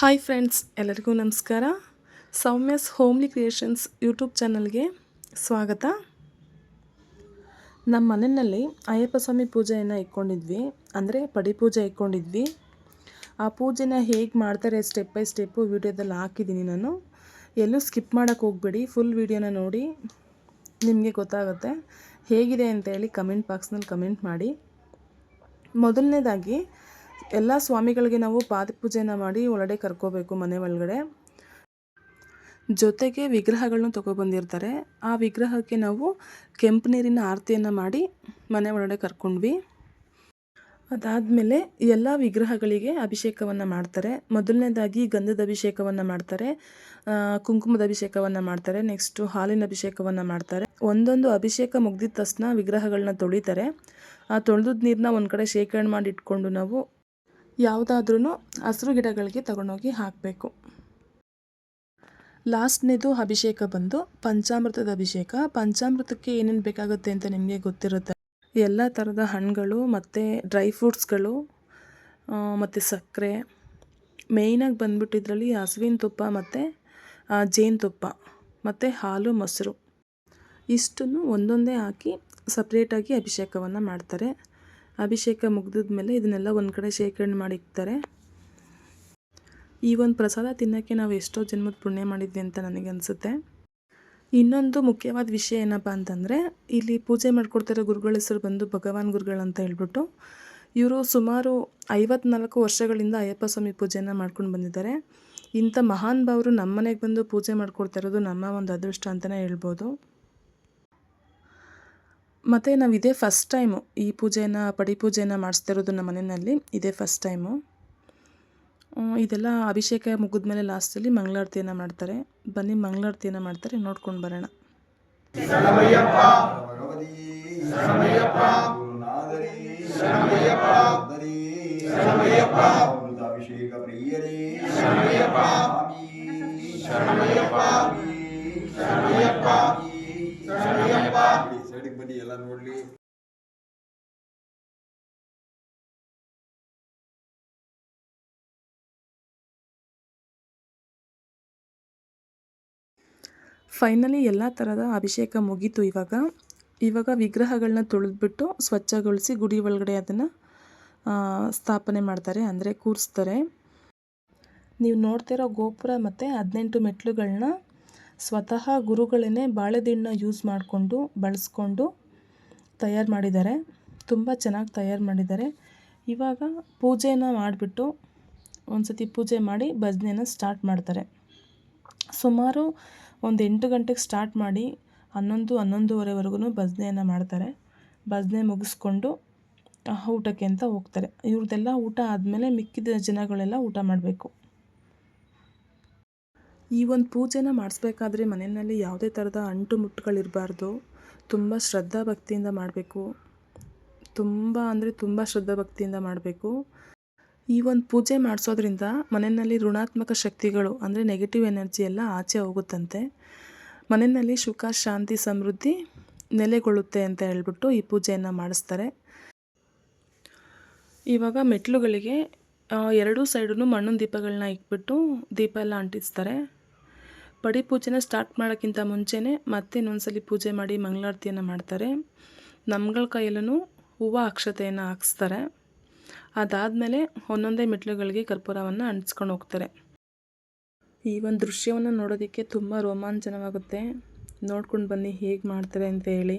Hi friends ಎಲ್ಲರಿಗೂ ನಮಸ್ಕಾರ. ಸೌಮ್ಯಸ್ homely creations YouTube ಚಾನಲ್ಗೆ ಸ್ವಾಗತ. ನಮ್ಮ ಮನೆಯಲ್ಲಿ ಅಯ್ಯಪ್ಪ ಸ್ವಾಮಿ ಪೂಜೆಯನ್ನು ಇಟ್ಕೊಂಡಿದ್ವಿ, ಅಂದರೆ ಪಡಿ ಪೂಜೆ ಇಟ್ಕೊಂಡಿದ್ವಿ. ಆ ಪೂಜೆನ ಹೇಗೆ ಮಾಡ್ತಾರೆ ಸ್ಟೆಪ್ ಬೈ ಸ್ಟೆಪ್ಪು ವೀಡಿಯೋದಲ್ಲಿ ಹಾಕಿದ್ದೀನಿ ನಾನು. ಎಲ್ಲೂ ಸ್ಕಿಪ್ ಮಾಡೋಕ್ಕೆ ಹೋಗಬೇಡಿ ಫುಲ್ ವೀಡಿಯೋನ ನೋಡಿ ನಿಮಗೆ ಗೊತ್ತಾಗುತ್ತೆ. ಹೇಗಿದೆ ಅಂತೇಳಿ ಕಮೆಂಟ್ ಬಾಕ್ಸ್ನಲ್ಲಿ ಕಮೆಂಟ್ ಮಾಡಿ. ಮೊದಲನೇದಾಗಿ ಎಲ್ಲ ಸ್ವಾಮಿಗಳಿಗೆ ನಾವು ಪಾದಪೂಜೆನ ಮಾಡಿ ಒಳಗಡೆ ಕರ್ಕೋಬೇಕು ಮನೆ ಒಳಗಡೆ. ಜೊತೆಗೆ ವಿಗ್ರಹಗಳನ್ನ ತೊಗೊಬಂದಿರ್ತಾರೆ. ಆ ವಿಗ್ರಹಕ್ಕೆ ನಾವು ಕೆಂಪು ನೀರಿನ ಆರತಿಯನ್ನು ಮಾಡಿ ಮನೆ ಒಳಗಡೆ ಕರ್ಕೊಂಡ್ವಿ. ಅದಾದಮೇಲೆ ಎಲ್ಲ ವಿಗ್ರಹಗಳಿಗೆ ಅಭಿಷೇಕವನ್ನು ಮಾಡ್ತಾರೆ. ಮೊದಲನೇದಾಗಿ ಗಂಧದ ಅಭಿಷೇಕವನ್ನು ಮಾಡ್ತಾರೆ. ಕುಂಕುಮದ ಅಭಿಷೇಕವನ್ನು ಮಾಡ್ತಾರೆ. ನೆಕ್ಸ್ಟು ಹಾಲಿನ ಅಭಿಷೇಕವನ್ನು ಮಾಡ್ತಾರೆ. ಒಂದೊಂದು ಅಭಿಷೇಕ ಮುಗ್ದಿದ ತಕ್ಷಣ ವಿಗ್ರಹಗಳನ್ನ ತೊಳಿತಾರೆ. ಆ ತೊಳೆದ ನೀರನ್ನ ಒಂದು ಕಡೆ ಶೇಖರಣೆ ಮಾಡಿ ಇಟ್ಕೊಂಡು ನಾವು ಯಾವುದಾದ್ರೂ ಹಸಿರು ಗಿಡಗಳಿಗೆ ತಗೊಂಡೋಗಿ ಹಾಕಬೇಕು. ಲಾಸ್ಟ್ನೇದು ಅಭಿಷೇಕ ಬಂದು ಪಂಚಾಮೃತದ ಅಭಿಷೇಕ. ಪಂಚಾಮೃತಕ್ಕೆ ಏನೇನು ಬೇಕಾಗುತ್ತೆ ಅಂತ ನಿಮಗೆ ಗೊತ್ತಿರುತ್ತೆ. ಎಲ್ಲ ಥರದ ಹಣ್ಣುಗಳು ಮತ್ತು ಡ್ರೈ ಫ್ರೂಟ್ಸ್ಗಳು ಮತ್ತು ಸಕ್ಕರೆ. ಮೇಯ್ನಾಗಿ ಬಂದ್ಬಿಟ್ಟು ಇದರಲ್ಲಿ ಹಸುವಿನ ತುಪ್ಪ ಮತ್ತು ಜೇನುತುಪ್ಪ ಮತ್ತು ಹಾಲು, ಮೊಸರು. ಇಷ್ಟನ್ನು ಒಂದೊಂದೇ ಹಾಕಿ ಸಪ್ರೇಟಾಗಿ ಅಭಿಷೇಕವನ್ನು ಮಾಡ್ತಾರೆ. ಅಭಿಷೇಕ ಮುಗಿದ ಮೇಲೆ ಇದನ್ನೆಲ್ಲ ಒಂದು ಕಡೆ ಶೇಖರಣೆ ಮಾಡಿ ಇಕ್ತಾರೆ. ಈ ಒಂದು ಪ್ರಸಾದ ತಿನ್ನೋಕ್ಕೆ ನಾವು ಎಷ್ಟೋ ಜನ್ಮದ ಪುಣ್ಯ ಮಾಡಿದ್ವಿ ಅಂತ ನನಗೆ ಅನಿಸುತ್ತೆ. ಇನ್ನೊಂದು ಮುಖ್ಯವಾದ ವಿಷಯ ಏನಪ್ಪ ಅಂತಂದರೆ, ಇಲ್ಲಿ ಪೂಜೆ ಮಾಡಿಕೊಡ್ತಿರೋ ಗುರುಗಳ ಹೆಸರು ಬಂದು ಭಗವಾನ್ ಗುರುಗಳು ಅಂತ ಹೇಳ್ಬಿಟ್ಟು, ಇವರು ಸುಮಾರು ಐವತ್ನಾಲ್ಕು ವರ್ಷಗಳಿಂದ ಅಯ್ಯಪ್ಪ ಸ್ವಾಮಿ ಪೂಜೆಯನ್ನು ಮಾಡ್ಕೊಂಡು ಬಂದಿದ್ದಾರೆ. ಇಂಥ ಮಹಾನ್ ಭಾವರು ನಮ್ಮ ಮನೆಗೆ ಬಂದು ಪೂಜೆ ಮಾಡ್ಕೊಡ್ತಾ ಇರೋದು ನಮ್ಮ ಒಂದು ಅದೃಷ್ಟ ಅಂತಲೇ ಹೇಳ್ಬೋದು. ಮತ್ತು ನಾವು ಇದೇ ಫಸ್ಟ್ ಟೈಮು ಈ ಪೂಜೆನ ಪಡಿ ಪೂಜೆನ ಮಾಡಿಸ್ತಿರೋದು ನಮ್ಮ ಮನೆಯಲ್ಲಿ ಇದೇ ಫಸ್ಟ್ ಟೈಮು ಇದೆಲ್ಲ ಅಭಿಷೇಕ ಮುಗಿದ ಮೇಲೆ ಲಾಸ್ಟಲ್ಲಿ ಮಂಗಳಾರತಿಯನ್ನು ಮಾಡ್ತಾರೆ. ಬನ್ನಿ ಮಂಗಳಾರತಿಯನ್ನು ಮಾಡ್ತಾರೆ, ನೋಡ್ಕೊಂಡು ಬರೋಣ. ಅಭಿಷೇಕ ನೋಡ್ಲಿ. ಫೈನಲಿ ಎಲ್ಲ ಥರದ ಅಭಿಷೇಕ ಮುಗೀತು ಇವಾಗ. ಇವಾಗ ವಿಗ್ರಹಗಳನ್ನ ತೊಳೆದ್ಬಿಟ್ಟು ಸ್ವಚ್ಛಗೊಳಿಸಿ ಗುಡಿ ಒಳಗಡೆ ಅದನ್ನು ಸ್ಥಾಪನೆ ಮಾಡ್ತಾರೆ, ಅಂದರೆ ಕೂರಿಸ್ತಾರೆ. ನೀವು ನೋಡ್ತಿರೋ ಗೋಪುರ ಮತ್ತು ಹದಿನೆಂಟು ಮೆಟ್ಲುಗಳನ್ನ ಸ್ವತಃ ಗುರುಗಳೇ ಬಾಳೆದಿಣ್ಣ ಯೂಸ್ ಮಾಡಿಕೊಂಡು, ಬಳಸ್ಕೊಂಡು ತಯಾರು ಮಾಡಿದ್ದಾರೆ. ತುಂಬ ಚೆನ್ನಾಗಿ ತಯಾರು ಮಾಡಿದ್ದಾರೆ. ಇವಾಗ ಪೂಜೆನ ಮಾಡಿಬಿಟ್ಟು ಒಂದು ಸತಿ ಪೂಜೆ ಮಾಡಿ ಭಜನೆನ ಸ್ಟಾರ್ಟ್ ಮಾಡ್ತಾರೆ. ಸುಮಾರು ಒಂದು ಎಂಟು ಗಂಟೆಗೆ ಸ್ಟಾರ್ಟ್ ಮಾಡಿ ಹನ್ನೊಂದು ಹನ್ನೊಂದುವರೆವರೆಗೂ ಭಜನೆಯನ್ನು ಮಾಡ್ತಾರೆ. ಭಜನೆ ಮುಗಿಸ್ಕೊಂಡು ಊಟಕ್ಕೆ ಅಂತ ಹೋಗ್ತಾರೆ. ಇವ್ರದ್ದೆಲ್ಲ ಊಟ ಆದಮೇಲೆ ಮಿಕ್ಕಿದ ಜನಗಳೆಲ್ಲ ಊಟ ಮಾಡಬೇಕು. ಈ ಒಂದು ಪೂಜೆನ ಮಾಡಿಸ್ಬೇಕಾದ್ರೆ ಮನೆಯಲ್ಲಿ ಯಾವುದೇ ಥರದ ಅಂಟು ಮುಟ್ಟುಗಳಿರಬಾರ್ದು. ತುಂಬ ಶ್ರದ್ಧಾ ಭಕ್ತಿಯಿಂದ ಮಾಡಬೇಕು. ತುಂಬ ಅಂದರೆ ತುಂಬ ಶ್ರದ್ಧಾ ಭಕ್ತಿಯಿಂದ ಮಾಡಬೇಕು. ಈ ಒಂದು ಪೂಜೆ ಮಾಡಿಸೋದ್ರಿಂದ ಮನೆಯಲ್ಲಿ ಋಣಾತ್ಮಕ ಶಕ್ತಿಗಳು ಅಂದರೆ ನೆಗೆಟಿವ್ ಎನರ್ಜಿ ಎಲ್ಲ ಆಚೆ ಹೋಗುತ್ತಂತೆ. ಮನೆಯಲ್ಲಿ ಸುಖ, ಶಾಂತಿ, ಸಮೃದ್ಧಿ ನೆಲೆಗೊಳ್ಳುತ್ತೆ ಅಂತ ಹೇಳ್ಬಿಟ್ಟು ಈ ಪೂಜೆಯನ್ನು ಮಾಡಿಸ್ತಾರೆ. ಇವಾಗ ಮೆಟ್ಲುಗಳಿಗೆ ಎರಡೂ ಸೈಡೂ ಮಣ್ಣಿನ ದೀಪಗಳನ್ನ ಇಟ್ಬಿಟ್ಟು ದೀಪ ಎಲ್ಲ ಅಂಟಿಸ್ತಾರೆ. ಪಡಿ ಪೂಜೆನ ಸ್ಟಾರ್ಟ್ ಮಾಡೋಕ್ಕಿಂತ ಮುಂಚೆನೇ ಮತ್ತೆ ಇನ್ನೊಂದ್ಸಲಿ ಪೂಜೆ ಮಾಡಿ ಮಂಗಳಾರತಿಯನ್ನು ಮಾಡ್ತಾರೆ. ನಮ್ಗಳ ಕೈಯಲ್ಲೂ ಹೂವು ಅಕ್ಷತೆಯನ್ನು ಹಾಕ್ಸ್ತಾರೆ. ಅದಾದಮೇಲೆ ಒಂದೊಂದೇ ಮೆಟ್ಲುಗಳಿಗೆ ಕರ್ಪೂರವನ್ನು ಅಂಟಿಸ್ಕೊಂಡು ಹೋಗ್ತಾರೆ. ಈ ಒಂದು ದೃಶ್ಯವನ್ನು ನೋಡೋದಕ್ಕೆ ತುಂಬ ರೋಮಾಂಚನವಾಗುತ್ತೆ. ನೋಡ್ಕೊಂಡು ಬನ್ನಿ ಹೇಗೆ ಮಾಡ್ತಾರೆ ಅಂತ ಹೇಳಿ.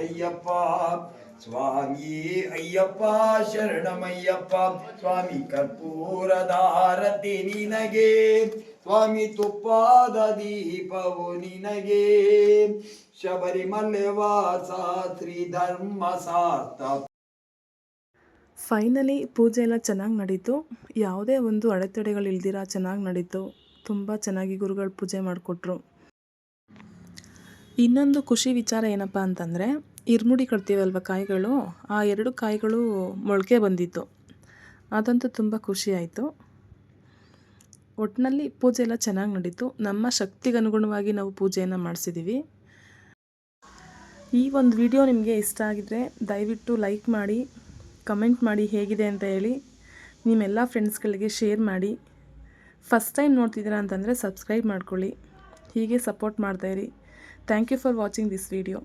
ஐயப்ப சுவாமி ஐயப்பா சரணமையப்பா சுவாமி கற்பூரதாரதி நினகே ಸ್ವಾಮಿ ತುಪ್ಪಾದ ದೀಪವು ನಿನಗೆ ಶಬರಿಮಲೆ ವಾಸ ತ್ರಿಧರ್ಮ ಸಾರ್ಥ ಫೈನಲಿ ಪೂಜೆ ಎಲ್ಲ ಚೆನ್ನಾಗಿ ನಡೀತು. ಯಾವುದೇ ಒಂದು ಅಡೆತಡೆಗಳು ಇಲ್ದಿರ ಚೆನ್ನಾಗಿ ನಡೀತು. ತುಂಬ ಚೆನ್ನಾಗಿ ಗುರುಗಳು ಪೂಜೆ ಮಾಡಿಕೊಟ್ರು. ಇನ್ನೊಂದು ಖುಷಿ ವಿಚಾರ ಏನಪ್ಪ ಅಂತಂದರೆ, ಇರ್ಮುಡಿ ಕಟ್ತೀವಲ್ವ ಕಾಯಿಗಳು? ಆ ಎರಡು ಕಾಯಿಗಳು ಮೊಳಕೆ ಬಂದಿತ್ತು. ಅದಂತೂ ತುಂಬ ಖುಷಿ ಆಯಿತು. ಒಟ್ಟಿನಲ್ಲಿ ಪೂಜೆ ಎಲ್ಲ ಚೆನ್ನಾಗಿ ನಡೀತು. ನಮ್ಮ ಶಕ್ತಿಗೆ ಅನುಗುಣವಾಗಿ ನಾವು ಪೂಜೆಯನ್ನು ಮಾಡಿಸಿದ್ದೀವಿ ಈ ಒಂದು ವಿಡಿಯೋ ನಿಮಗೆ ಇಷ್ಟ ಆಗಿದ್ದರೆ ದಯವಿಟ್ಟು ಲೈಕ್ ಮಾಡಿ ಕಮೆಂಟ್ ಮಾಡಿ ಹೇಗಿದೆ ಅಂತ ಹೇಳಿ ನಿಮ್ಮೆಲ್ಲ ಫ್ರೆಂಡ್ಸ್ಗಳಿಗೆ ಶೇರ್ ಮಾಡಿ. ಫಸ್ಟ್ ಟೈಮ್ ನೋಡ್ತಿದ್ದೀರಾ ಅಂತಂದರೆ ಸಬ್ಸ್ಕ್ರೈಬ್ ಮಾಡ್ಕೊಳ್ಳಿ. ಹೀಗೆ support ಮಾಡ್ತಾಯಿರಿ thank you for watching this video